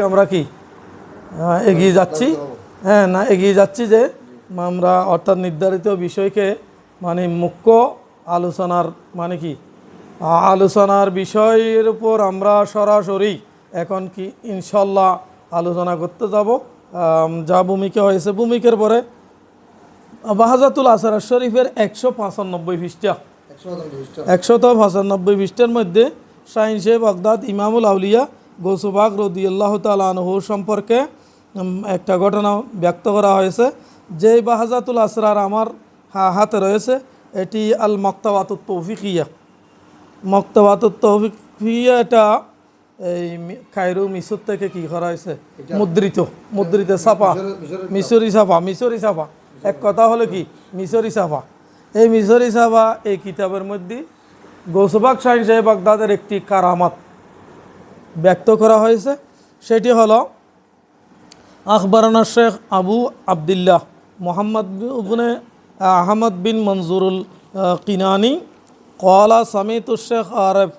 দিকে আমরা কি? এগিয়ে যাচ্ছি। হ্যাঁ না এগিয়ে যাচ্ছি যে আমরা অর্থাৎ নির্ধারিত বিষয়কে মানে মুখ্য আলোচনার মানে কি? আলোচনার বিষয়ের উপর আমরা সরাসরি এখন কি ইনশাল্লাহ আলোচনা করতে যাব। যা ভূমিকা হয়েছে ভূমিকার পরে বাহাজাতুল আসার শরীফের একশো পঁচানব্বই পৃষ্ঠা। একশত পঁচানব্বই পৃষ্ঠার মধ্যে শাহিন শেখ বাগদাদ ইমামুল আউলিয়া গৌসুবাগ রদিয়াল্লাহ তালহু সম্পর্কে একটা ঘটনা ব্যক্ত করা হয়েছে। যে বাহাজাতুল আসরার আমার হা- হাতে রয়েছে এটি আল মক্তাবাতুত তৌফিকিয়া। মক্তাবাতুত তৌফিকিয়া এটা এই কায়রো মিশর থেকে কি করা হয়েছে? মুদ্রিত মুদ্রিত ছাপা। মিশরি ছাপা। মিশরি ছাপা এক কথা হলো কি? মিশরি ছাপা। এই মিশরি ছাপা এই কিতাবের মধ্যে শাহিন সাহেব বাগদাদের একটি কারামাত। ব্যক্ত করা হয়েছে। সেটি হলো আখবরানা শেখ আবু আবদুল্লাহ মোহাম্মদ উবনে আহমদ বিন মনজুরুল কিনানি কলা সমিত শেখ আরফ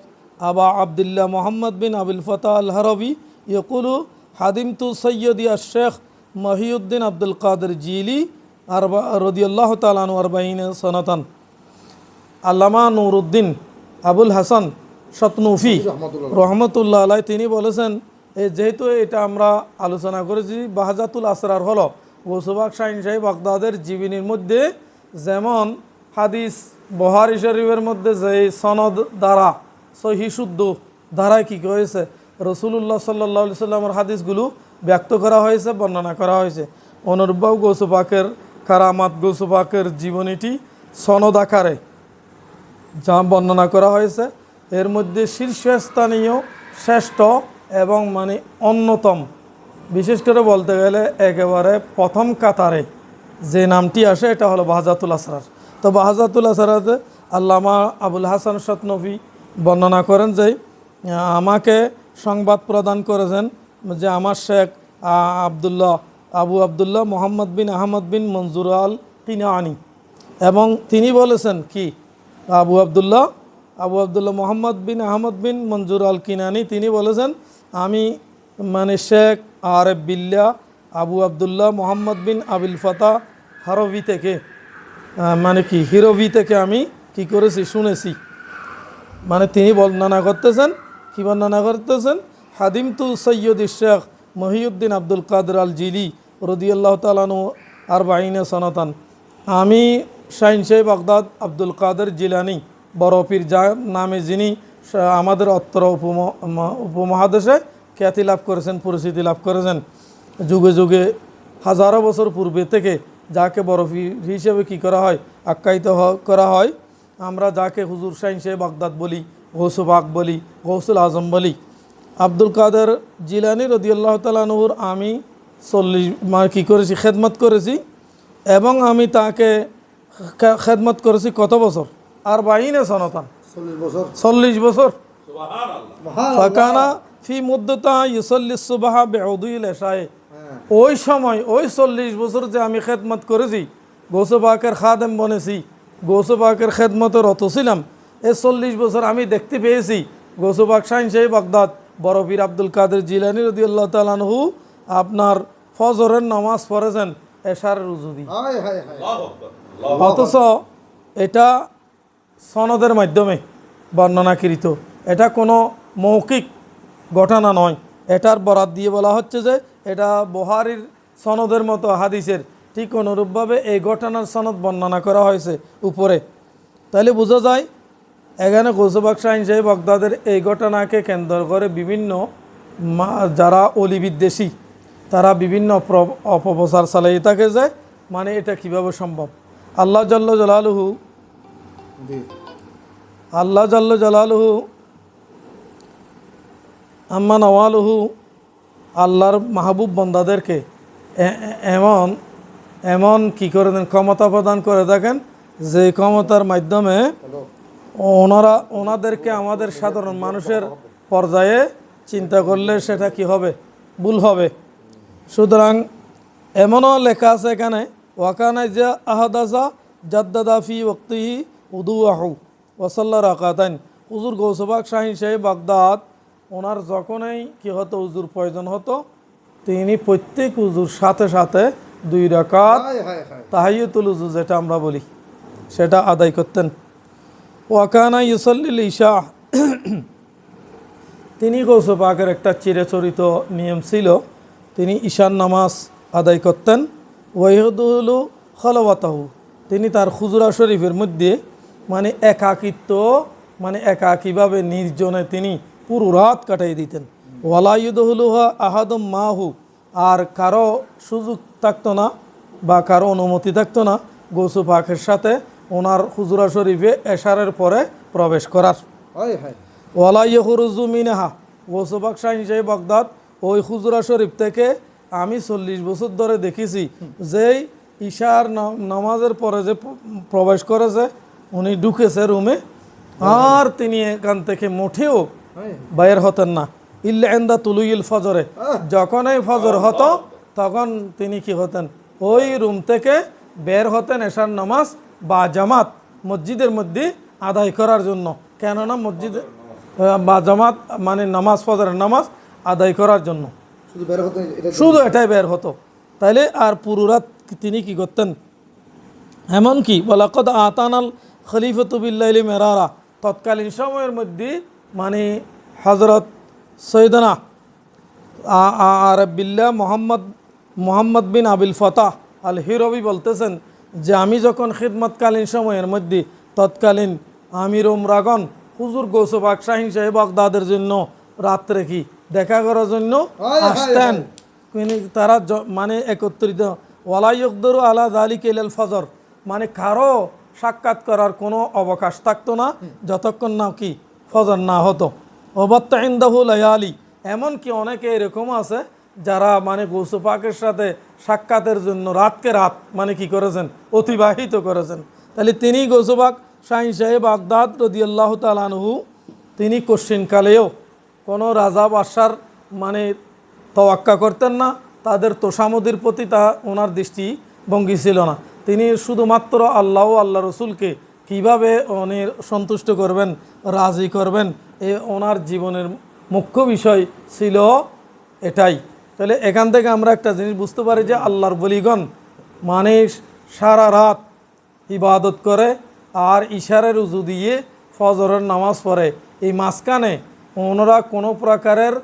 আবা আবদুল্লাহ মোহাম্মদ বিন আবুল ফতাহ আল হরবি, ইয়কুলু হাদিমতু সৈয়দি শেখ মহিউদ্দিন আব্দুল কাদের জিলি, আরবা, রদিয়াল্লাহ তালানু আরবাইন সনাতন। আল্লামা নুরুদ্দিন আবুল হাসান সতনুফি রহমতুল্লাহ আলাই, তিনি বলেছেন এই যেহেতু এটা আমরা আলোচনা করেছি, বাহাজাতুল আসরার হল গৌসবাক শাহিন সাহেব বাগদাদের জীবনীর মধ্যে যেমন হাদিস বহারি শরীফের মধ্যে যে সনদ দ্বারা, সহি শুদ্ধ ধারায় কী হয়েছে রসুল্লাহ সাল্লাহ সাল্লামের হাদিসগুলো ব্যক্ত করা হয়েছে, বর্ণনা করা হয়েছে। অনুরূপও গৌসুপাকের কারামাত গৌসুপাকের জীবনীটি সনদ আকারে যা বর্ণনা করা হয়েছে। এর মধ্যে শীর্ষস্থানীয় শ্রেষ্ঠ এবং মানে অন্যতম। বিশেষ করে বলতে গেলে একেবারে প্রথম কাতারে যে নামটি আসে, এটা হলো বাহাজাতুল আসরার। তো বাহাজাতুল আসরাতে আল্লামা আবুল হাসান সতনফি বর্ণনা করেন যে আমাকে সংবাদ প্রদান করেছেন যে আমার শেখ আবদুল্লাহ, আবু আবদুল্লাহ মোহাম্মদ বিন আহমদ বিন মঞ্জুর আল কিনানি এবং তিনি বলেছেন কি, আবু আবদুল্লাহ আবু আবদুল্লাহ মোহাম্মদ বিন আহমদ বিন মঞ্জুর আল কিনানি তিনি বলেছেন, আমি মানে শেখ আর বিল্লা আবু আবদুল্লাহ মোহাম্মদ বিন আবিল ফাতা হারবি থেকে মানে কি হিরবি থেকে আমি কি করেছি, শুনেছি। মানে তিনি বর্ণনা করতেছেন, কি বর্ণনা করতেছেন হাদিম তু সৈয়দ শেখ মহিউদ্দিন আব্দুল কাদের আল জিলি রদিয়াল্লাহ তালানু আর বাহিনে সনাতন। আমি শাহিন সাহেব বাগদাদ আব্দুল কাদের জিলানি। বরফির যা নামে যিনি আমাদের উপম- উপমহাদেশে খ্যাতি লাভ করেছেন, পরিচিতি লাভ করেছেন। যুগে যুগে হাজারো বছর পূর্বে থেকে যাকে বরফি হিসেবে কি করা হয়, আখ্যায়িত করা হয়, আমরা যাকে হুজুর শাহিন সাহেব বাগদাদ বলি গৌসুবাগ বলি, গৌসুল আজম বলি। আব্দুল কাদের জিলানি রদিয়াল্লাহ তালানুর আমি চল্লিশ কী করেছি, খেদমত করেছি, এবং আমি তাকে খেদমত করেছি কত বছর? আর বাইনে সনতান। চল্লিশ বছর। চল্লিশ বছর। ফাকানা ফি মুদ্দতা ইউসল্লিস সুবাহা বেউদুল এশায়ে হ্যাঁ। ওই সময় ওই চল্লিশ বছর যে আমি খেদমত করেছি গৌসবাকের খাদেম বনেছি গৌসবাকের খেদমতে রত ছিলাম এই চল্লিশ বছর আমি দেখতে পেয়েছি গৌসবাক শাহিন সাহেব বাগদাদ বরফির আব্দুল কাদের জিলানি রদিউল্লাহ তালানহু আপনার ফজরের নামাজ পড়েছেন এশার রুজুদি অথচ এটা সনদের মাধ্যমে বর্ণনাকৃত এটা কোনো মৌখিক ঘটনা নয়। এটার বরাত দিয়ে বলা হচ্ছে যে এটা বহারির সনদের মতো হাদিসের ঠিক অনুরূপভাবে এই ঘটনার সনদ বর্ণনা করা হয়েছে উপরে। তাহলে বোঝা যায়, এখানে গৌসবাক শাহিন সাহেব বগদাদের এই ঘটনাকে কেন্দ্র করে বিভিন্ন যারা অলি বিদ্বেষী, তারা বিভিন্ন প্র- অপপ্রচার চালিয়ে থাকে যে মানে এটা কীভাবে সম্ভব? আল্লাহ জল্ল জলালুহু আল্লাহ জল্ল জলালুহু, আম্মা নওয়ালুহু, আল্লাহর মাহবুব বন্দাদেরকে এমন এমন কি করে দেন, ক্ষমতা প্রদান করে থাকেন যে ক্ষমতার মাধ্যমে ওনারা, ওনাদেরকে আমাদের সাধারণ মানুষের পর্যায়ে চিন্তা করলে সেটা কি হবে? ভুল হবে। সুতরাং এমনও লেখা আছে এখানে ওয়াকানাই যে আহাদাজা জাদ্দাদাফি ওক্তিহি উদু আহু ওসল্লা রাকাতাইন। হুজুর গৌসবাক শাহিন সাহেব বাগদাদ ওনার যখনই কি হতো উজুর প্রয়োজন হতো তিনি প্রত্যেক উজুর সাথে সাথে দুই রাকাত তাহাইয়তুল উজু যেটা আমরা বলি সেটা আদায় করতেন। ওয়াকানা ইউসল্লিল ইশা তিনি গৌসু পাকের একটা চিরাচরিত নিয়ম ছিল তিনি ঈশান নামাজ আদায় করতেন। ওয়াহিদুলু খলওয়াতাহু। তিনি তার খুজুরা শরীফের মধ্যে মানে একাকিত্ব মানে একাকীভাবে নির্জনে তিনি পুরো রাত কাটাই দিতেন। ওয়ালাইদুলুহা আহাদম মাহু আর কারও সুযোগ থাকতো না বা কারও অনুমতি থাকতো না গৌসু পাকের সাথে ওনার খুজুরা শরীফে এশারের পরে প্রবেশ করার। ওয়ালাইহরুজু মিনাহা গৌসুবাক শাহিন সাহেব বগদাদ ওই খুজুরা শরীফ থেকে আমি চল্লিশ বছর ধরে দেখেছি যেই ঈশার নামাজের পরে যে প্রবেশ করেছে উনি ঢুকেছে রুমে আর তিনি এখান থেকে মোটেও হায় বাইর হতেন না। ইল্লা এন্দা তুলুইল ফজরে। যখন এই ফজর হতো তখন তিনি কি হতেন? ওই রুম থেকে বের হতেন এশার নামাজ বা জামাত মসজিদের মধ্যে আদায় করার জন্য। কেননা মসজিদ বা জামাত মানে নামাজ ফজরের নামাজ আদায় করার জন্য। শুধু এটাই বের হতো। তাইলে আর পুরুরাত তিনি কি করতেন? এমনকি বলাকদ আতানাল খলিফতুবিল্লাইলি মেরারা তৎকালীন সময়ের মধ্যে মানে হজরত সৈদনা আরবিল্লা মোহাম্মদ মোহাম্মদ বিন আবিল ফতাহ আল হিরবি বলতেছেন যে আমি যখন খিদমতকালীন সময়ের মধ্যে তৎকালীন আমির ওমরাগন হুজুর গৌসবাক শাহিন সাহেব বাগদাদের জন্য রাত্রে কি দেখা করার জন্য আসতেন? তারা মানে একত্রিত ওয়ালাইকদরু আলা দালিক ইলাল ফজর মানে কারও সাক্ষাৎ করার কোনো অবকাশ থাকতো না, যতক্ষণ না কি ফজর না হতো। অবত্তা ইন্দাহু লায়ালি, এমনকি অনেকে এরকম আছে যারা মানে গৌসু পাকের সাথে সাক্ষাতের জন্য রাতকে রাত মানে কি করেছেন, অতিবাহিত করেছেন। তাহলে তিনি গৌসুবাক শাহিন সাহেব আগদাদ রদিয়াল্লাহ তালানহু তিনি কোশ্চিনকালেও কোনো রাজা বাদশার মানে তোয়াক্কা করতেন না, তাদের তোষামদির প্রতি তা ওনার দৃষ্টি ভঙ্গি ছিল না। তিনি শুধুমাত্র আল্লাহ আল্লাহ রসুলকে কীভাবে উনি সন্তুষ্ট করবেন, রাজি করবেন, এ ওনার জীবনের মুখ্য বিষয় ছিল এটাই। তাহলে এখান থেকে আমরা একটা জিনিস বুঝতে পারি যে আল্লাহর বলিগণ মানুষ সারা রাত ইবাদত করে আর ইশারের উজু দিয়ে ফজরের নামাজ পড়ে। এই মাঝখানে ওনারা কোনো প্রকারের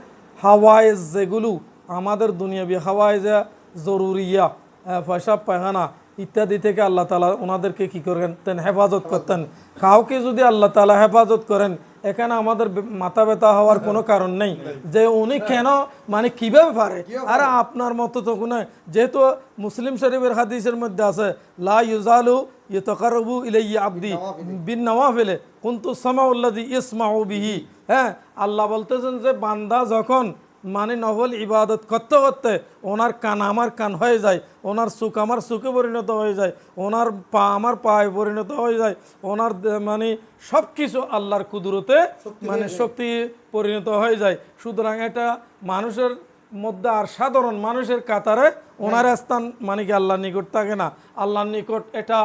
হাওয়াইজ যেগুলো আমাদের দুনিয়াবি হাওয়াইজা জরুরিয়া পেশাব পায়খানা ইত্যাদি থেকে আল্লাহ তালা ওনাদেরকে কী করতেন হেফাজত করতেন। কাউকে যদি আল্লাহ তালা হেফাজত করেন, এখানে আমাদের মাথা ব্যথা হওয়ার কোনো কারণ নেই। যে উনি কেন মানে কীভাবে পারে? আর আপনার মতো তো কোনো, যেহেতু মুসলিম শরীফের হাদিসের মধ্যে আছে, লা ইউজালু ইতকারবু ইলাইয়া আব্দি বিন নওয়াফিলে কুন্তু সামাউল্লাদি ইসমাউ বিহি। হ্যাঁ আল্লাহ বলতেছেন যে বান্দা যখন মানে নভল ইবাদত করতে করতে ওনার কান আমার কান হয়ে যায় ওনার সুখ আমার সুখে পরিণত হয়ে যায় ওনার পা আমার পায়ে পরিণত হয়ে যায় ওনার মানে সব কিছু আল্লাহর কুদরতে মানে শক্তি পরিণত হয়ে যায়। সুতরাং এটা মানুষের মধ্যে আর সাধারণ মানুষের কাতারে ওনার স্থান মানে কি আল্লাহর নিকট থাকে না। আল্লাহর নিকট এটা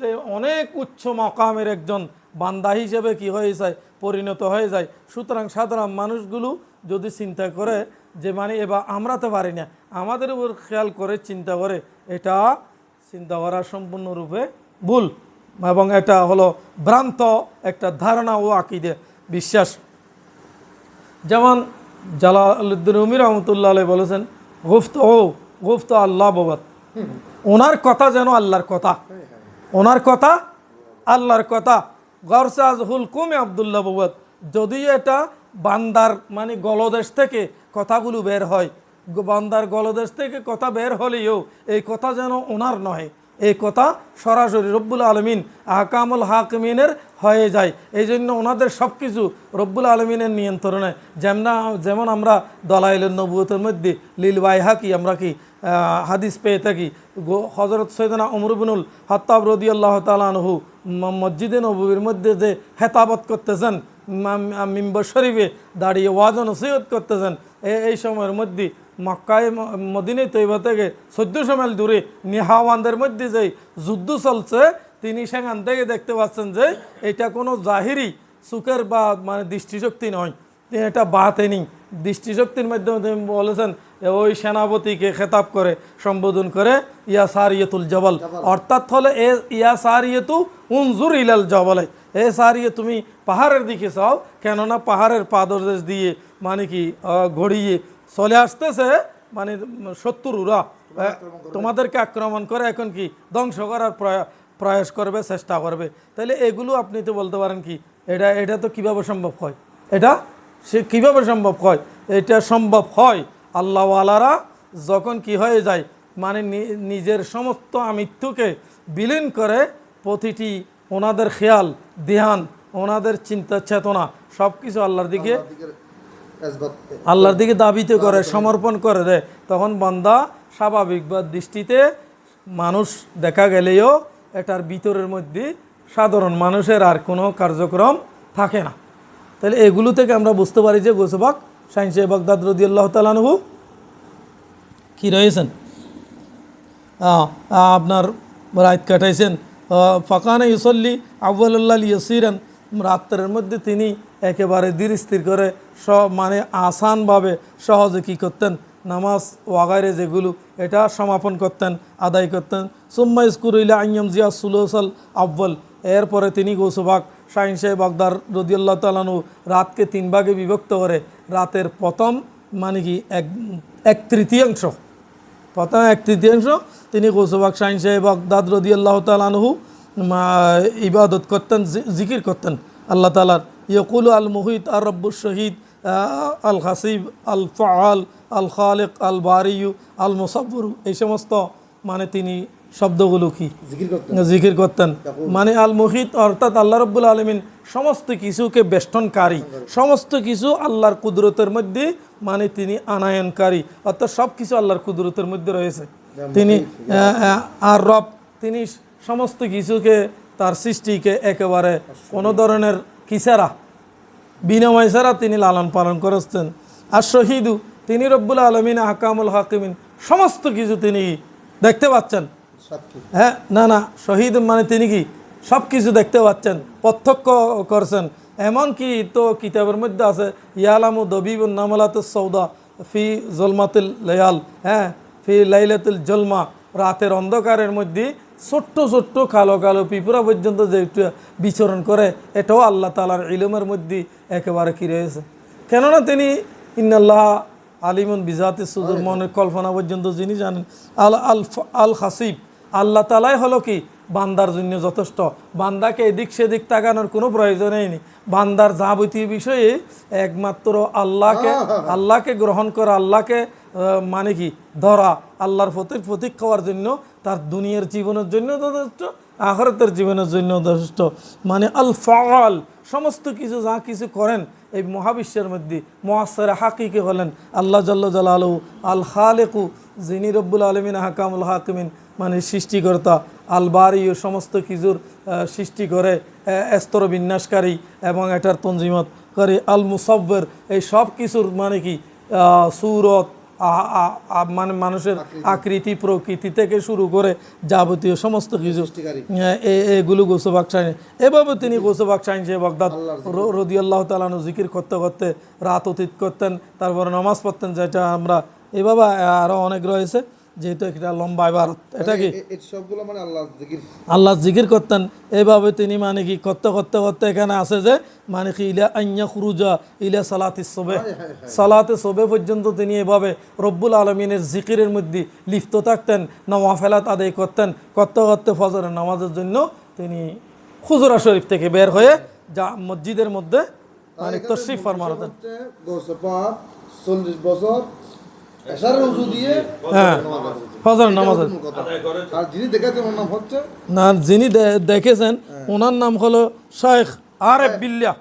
যে অনেক উচ্চ মকামের একজন বান্দা হিসেবে কি হয়ে যায় পরিণত হয়ে যায়। সুতরাং সাধারণ মানুষগুলো যদি চিন্তা করে যে মানে এবার আমরা তো পারি না, আমাদের উপর খেয়াল করে চিন্তা করে, এটা চিন্তা করা সম্পূর্ণরূপে ভুল এবং এটা হলো ভ্রান্ত একটা ধারণা ও আকিদে বিশ্বাস। যেমন জালালুদ্দিন উমি রহমতুল্লাহ বলেছেন, গুফত ও গুফত আল্লাহ ববাদ ওনার কথা যেন আল্লাহর কথা। ওনার কথা আল্লাহর কথা। গরসাজ হুলকুমে আবদুল্লাহ ববাদ যদি এটা বান্দার মানে গলদেশ থেকে কথাগুলো বের হয়। বান্দার গলদেশ থেকে কথা বের হলেও এই কথা যেন ওনার নয় এই কথা সরাসরি রব্বুল আলমিন আহকামুল হাকিমিনের হয়ে যায়। এই জন্য ওনাদের সব কিছু রব্বুল আলমিনের নিয়ন্ত্রণে। যেমন যেমন আমরা দলাইলের নবুয়তের মধ্যে লীল হাকি আমরা কি হাদিস পেয়ে থাকি। হজরত সৈদনা অমরুবিনুল হত্তাব রদি আল্লাহ তালানহু মসজিদে নবীর মধ্যে যে হেতাবত করতেছেন মিম্বর শরীফে দাঁড়িয়ে ওয়াজন নসিহত করতেছেন। এই সময়ের মধ্যে মক্কায় মদিনী তৈবা থেকে চোদ্দশো মাইল দূরে নিহাওয়ানদের মধ্যে যে যুদ্ধ চলছে, তিনি সেখান থেকে দেখতে পাচ্ছেন যে এটা কোনো জাহিরি সুখের বা মানে দৃষ্টিশক্তি নয়। এটা বাতেনি। দৃষ্টিশক্তির মাধ্যমে তিনি বলেছেন ওই সেনাপতিকে খেতাব করে সম্বোধন করে ইয়া সারিয়তুল জবল। অর্থাৎ হলে এ ইয়া সারিয়তু উনজুর ইলাল জবলে। এ সারিয়ে তুমি পাহাড়ের দিকে চাও কেননা পাহাড়ের পাদদেশ দিয়ে মানে কি ঘড়িয়ে চলে আসতেছে মানে শত্রুরা তোমাদেরকে আক্রমণ করে এখন কি ধ্বংস করার প্রয়া- প্রয়াস করবে চেষ্টা করবে। তাহলে এগুলো আপনি তো বলতে পারেন কি এটা এটা তো কীভাবে সম্ভব হয়? এটা সে কীভাবে সম্ভব হয়? এটা সম্ভব হয়? আল্লাহওয়ালারা যখন কি হয়ে যায় মানে নিজের সমস্ত আমৃত্যুকে বিলীন করে প্রতিটি ওনাদের খেয়াল ধ্যান ওনাদের চিন্তা চেতনা সব কিছু আল্লাহর দিকে আল্লাহর দিকে দাবিতে করে। সমর্পণ করে দেয়। তখন বান্দা স্বাভাবিক বা দৃষ্টিতে মানুষ দেখা গেলেও এটার ভিতরের মধ্যে সাধারণ মানুষের আর কোনো কার্যক্রম থাকে না। তাহলে এগুলো থেকে আমরা বুঝতে পারি যে গোসবাক সাইন্সে বাগদাদ রদি আল্লাহ তালানহু কী রয়েছেন? আপনার রাত কাটাইছেন। ফাকানে ইউসল্লি আব্বাল্লাহ ইয়সিরান রাত্রের মধ্যে তিনি একেবারে ধীর স্থির করে স মানে আসানভাবে সহজে কী করতেন? নামাজ ওয়াগারে যেগুলো, এটা সমাপন করতেন, আদায় করতেন। সুম্মা ইস্কুরইলা আইয়ম জিয়া সুলোসল আব্বাল এরপরে তিনি গৌসবাক শাহিন সাহেব বাগদার রদিয়াল্লাহ তালানু রাতকে তিন ভাগে বিভক্ত করে। রাতের প্রথম মানে কি, এক এক তৃতীয়াংশ। প্রথম এক তৃতীয়াংশ, তিনি গৌসবাক শাহিন সাহেব বাগদাদ রদি আল্লাহ তালানহু ইবাদত করতেন জিকির করতেন। আল্লাহ তালার ইয়কুল আল মুহিত, আর রব্বুর শহীদ আল হাসিব, আল ফাল আল খালেক, আল বারিউ আল মুসাব্বর। এই সমস্ত মানে তিনি শব্দগুলো কি? জিকির করতেন। মানে আল মুহিত অর্থাৎ আল্লাহ রব্বুল আলমিন সমস্ত কিছুকে বেষ্টনকারী সমস্ত কিছু আল্লাহর কুদরতের মধ্যে মানে তিনি আনায়নকারী। অর্থাৎ সব কিছু আল্লাহর কুদরতের মধ্যে রয়েছে। তিনি আর রব তিনি সমস্ত কিছুকে তার সৃষ্টিকে একেবারে কোনো ধরনের কিসারা বিনিময় ছাড়া তিনি লালন পালন করেছেন। আর শহীদু তিনি রব্বুল আলমিন হাকামুল হাকিমিন সমস্ত কিছু তিনি দেখতে পাচ্ছেন। হ্যাঁ না না, শহীদ মানে তিনি কি? সব কিছু দেখতে পাচ্ছেন, প্রত্যক্ষ করছেন। এমনকি তো কিতাবের মধ্যে আছে, ইয়ালামু দবিব নামলাত সৌদা ফি জলমাতুল লেয়াল হ্যাঁ ফি লাইলাতুল জলমা, রাতের অন্ধকারের মধ্যে ছোট্ট ছোট্ট, কালো কালো পিপুরা পর্যন্ত যে বিচরণ করে, এটাও আল্লাহ তালার ইলমের মধ্যে একেবারে কি রয়েছে। কেননা তিনি ইন্নাল্লাহ আলিমুন বিজাতে সুদুর মনের কল্পনা পর্যন্ত যিনি জানেন আল আল আল হাসিব আল্লাহ তালাই হলো কি? বান্দার জন্য যথেষ্ট। বান্দাকে এদিক সেদিক তাকানোর কোনো প্রয়োজনই নেই। বান্দার যাবতীয় বিষয়ে একমাত্র আল্লাহকে আল্লাহকে গ্রহণ করা, আল্লাহকে মানে কি? ধরা, আল্লাহর প্রতি, প্রতীক খাওয়ার জন্য তার দুনিয়ার জীবনের জন্য যথেষ্ট, আখরতের জীবনের জন্য যথেষ্ট। মানে আল ফাল সমস্ত কিছু যা কিছু করেন এই মহাবিশ্বের মধ্যে মহাসেরা হাকিকে হলেন। আল্লাহ জাল্লা জালালু আল খালেকু যিনি রব্বুল আলমিন হাকামুল হাকিমিন মানে সৃষ্টিকর্তা আল বারি ও সমস্ত কিছুর সৃষ্টি করে স্তর বিন্যাসকারী এবং এটার তঞ্জিমত করে আল মুসব্বর এই সব কিছুর মানে কি সুরত মানে মানুষের আকৃতি। প্রকৃতি থেকে শুরু করে যাবতীয় সমস্ত কিছু এগুলো গোসবাক সাইন এভাবে তিনি গোসবাক সাইন সে বগদাদ রদি আল্লাহ তালানু জিকির করতে করতে রাত অতীত করতেন তারপরে নামাজ পড়তেন যেটা আমরা এভাবে আরও অনেক রয়েছে যেহেতু একটা লম্বা ইবারত। এটা কি? সবগুলো মানে আল্লাহ জিকির। আল্লাহ জিকির করতেন। এইভাবে তিনি মানে কি করতে করতে করতে এখানে আছে যে মানে কি ইলা আইয়া খুরুজা ইলা সালাতি সোবে। সালাতে সোবে পর্যন্ত তিনি এভাবে রব্বুল আলমিনের জিকিরের মধ্যে লিপ্ত থাকতেন নওয়াফেলাত আদায় করতেন। করতে করতে ফজরের নামাজের জন্য তিনি খুজুরা শরীফ থেকে বের হয়ে যা মসজিদের মধ্যে মানে তশরিফ চল্লিশ বছর হ্যাঁ যিনি দেখাচ্ছেন ওর নাম হচ্ছে? না যিনি দেখেছেন ওনার নাম হলো শেখ আরেফ বিল্লাহ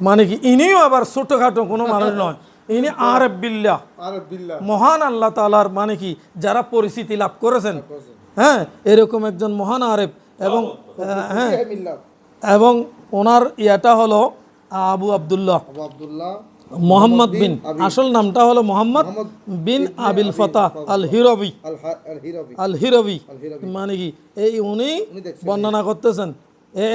মানে কি ইনিও আবার ছোটখাটো কোনো মানুষ নয়। ইনি আরেফ বিল্লা। বিল্লাহ মহান আল্লাহ তালার মানে কি যারা পরিচিতি লাভ করেছেন। হ্যাঁ এরকম একজন মহান আরেফ এবং হ্যাঁ এবং ওনার ইয়াটা হলো আবু আবদুল্লাহ। আবু আব্দুল্লাহ। মোহাম্মদ বিন আসল নামটা হলো মোহাম্মদ বিন আবিল ফতাহ আল হিরবি আল হিরবি মানে কি? এই উনি বর্ণনা করতেছেন।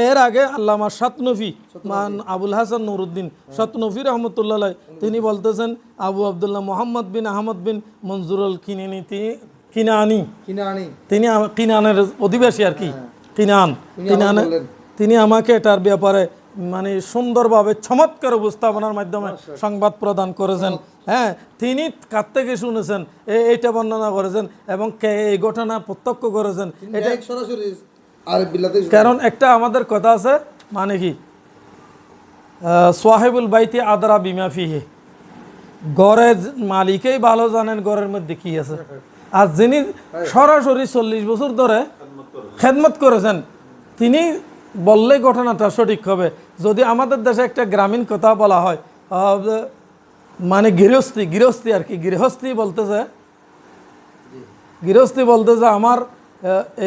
এর আগে আল্লামা সাতনফি মান আবুল হাসান নুরুদ্দিন সাতনফি রহমতুল্লাহ তিনি বলতেছেন আবু আবদুল্লাহ মোহাম্মদ বিন আহমদ বিন মঞ্জুরুল কিনানি তিনি কিনানি। কিনে তিনি কিনানের অধিবাসী আর কি। কিনান। কিনানে বললেন। তিনি আমাকে এটার ব্যাপারে মানে সুন্দরভাবে চমৎকার উপস্থাপনার মাধ্যমে সংবাদ প্রদান করেছেন। হ্যাঁ তিনি কার থেকে শুনেছেন? এইটা বর্ণনা করেছেন এবং কে এই ঘটনা প্রত্যক্ষ করেছেন? এটা সরাসরি কারণ একটা আমাদের কথা আছে মানে কি? আহ, সোয়াহেবুল বাইতি আদরা বিমা ফিহে। গড়ের মালিকেই ভালো জানেন গড়ের মধ্যে কি আছে। আর যিনি সরাসরি চল্লিশ বছর ধরে খেদমত করেছেন তিনি বললেই ঘটনাটা সঠিক হবে। যদি আমাদের দেশে একটা গ্রামীণ কথা বলা হয় মানে গৃহস্থী গৃহস্থী আর কি, গৃহস্থী বলতেছে গৃহস্থী বলতেছে আমার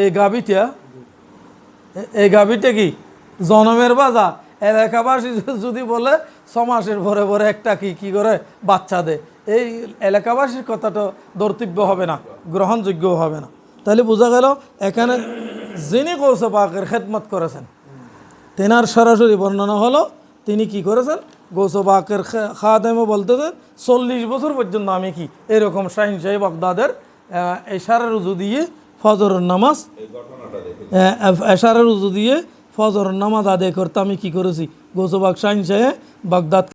এই গাবিটা এই গাভীটা কি? জনমের বাজা এলাকাবাসী যদি বলে, ছ মাসের পরে পরে একটা কি কি করে বাচ্চা দেয়। এই এলাকাবাসীর কথাটা দর্তব্য হবে না গ্রহণযোগ্য হবে না। তাহলে বোঝা গেল, এখানে যিনি কৌশে পাকের খেদমত করেছেন তেনার সরাসরি বর্ণনা হলো তিনি কি করেছেন? গৌসবাকের খাদেমে বলতেছেন চল্লিশ বছর পর্যন্ত আমি কি এরকম শাহিন সাহেব বাগদাদের এশারের উজু দিয়ে ফজরের নামাজ এশারের উজু দিয়ে ফজরের নামাজ আদায় করতে আমি কি করেছি? গৌসবাক শাহিন সাহেব বাগদাদ